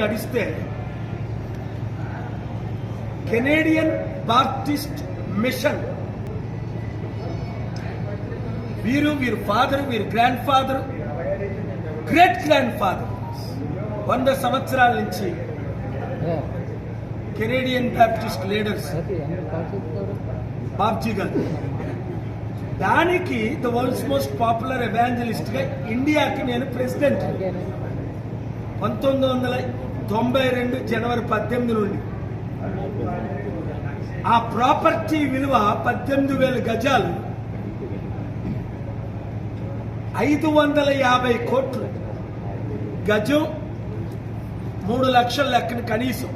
నడిస్తే Canadian Baptist machine వీరు వీరు ఫాదర్ వీరు grandfather great grandfather వంద సంవత్సరాల నుంచి Canadian Baptist leaders Babji garu. దానికి ద వరల్డ్స్ మోస్ట్ పాపులర్ ఎవాంజలిస్ట్గా ఇండియాకి నేను ప్రెసిడెంట్ పంతొమ్మిది వందల తొంభై రెండు జనవరి పద్దెనిమిది నుండి. ఆ ప్రాపర్టీ విలువ పద్దెనిమిది వేల గజాలు. ఐదు వందల యాభై కోట్లు. గజం మూడు లక్షల లెక్కన కనీసం.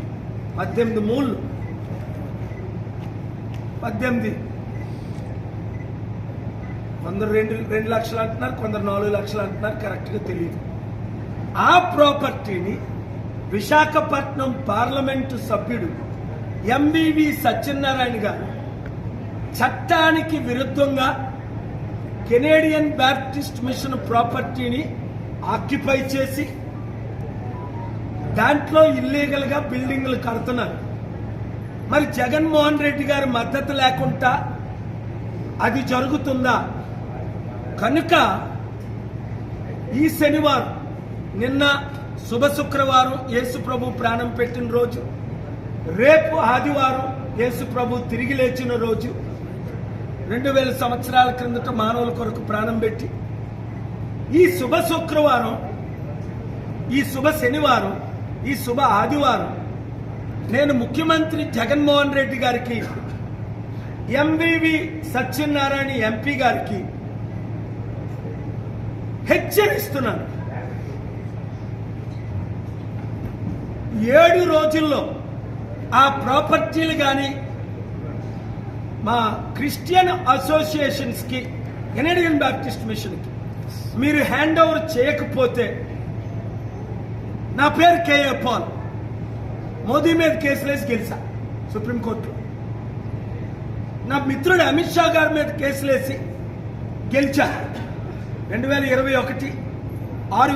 పద్దెనిమిది మూళ్ళు. పద్దెనిమిది. కొందరు రెండు రెండు లక్షలు అంటున్నారు కొందరు నాలుగు లక్షలు అంటున్నారు కరెక్ట్గా తెలియదు ఆ ప్రాపర్టీని విశాఖపట్నం పార్లమెంటు సభ్యుడు ఎంవివి సత్యనారాయణ గారు చట్టానికి విరుద్ధంగా కెనేడియన్ బ్యాప్టిస్ట్ మిషన్ ప్రాపర్టీని ఆక్యుపై చేసి దాంట్లో ఇల్లీగల్గా బిల్డింగ్లు కడుతున్నారు. మరి జగన్మోహన్ రెడ్డి గారి మద్దతు లేకుండా అది జరుగుతుందా? కనుక ఈ శనివారం నిన్న శుభ శుక్రవారం యేసు ప్రభు ప్రాణం పెట్టిన రోజు. రేపు ఆదివారం యేసు ప్రభు తిరిగి లేచిన రోజు. రెండు వేల సంవత్సరాల క్రిందట మానవుల కొరకు ప్రాణం పెట్టి. ఈ శుభ శుక్రవారం ఈ శుభ శనివారం ఈ శుభ ఆదివారం నేను ముఖ్యమంత్రి జగన్మోహన్ రెడ్డి గారికి ఎంవివి సత్యనారాయణ ఎంపీ గారికి హెచ్చరిస్తున్నాను. ఏడు రోజుల్లో ఆ ప్రాపర్టీలు కానీ మా క్రిస్టియన్ అసోసియేషన్స్కి కెనడియన్ బ్యాప్టిస్ట్ మిషన్కి మీరు హ్యాండ్ ఓవర్ చేయకపోతే నా పేరు కేఏ పాల్. మోదీ మీద కేసులేసి గెలిచా సుప్రీంకోర్టులో నా మిత్రుడు అమిత్ షా గారి మీద కేసులేసి గెలిచా. రెండు వేల ఇరవై ఒకటి ఆరు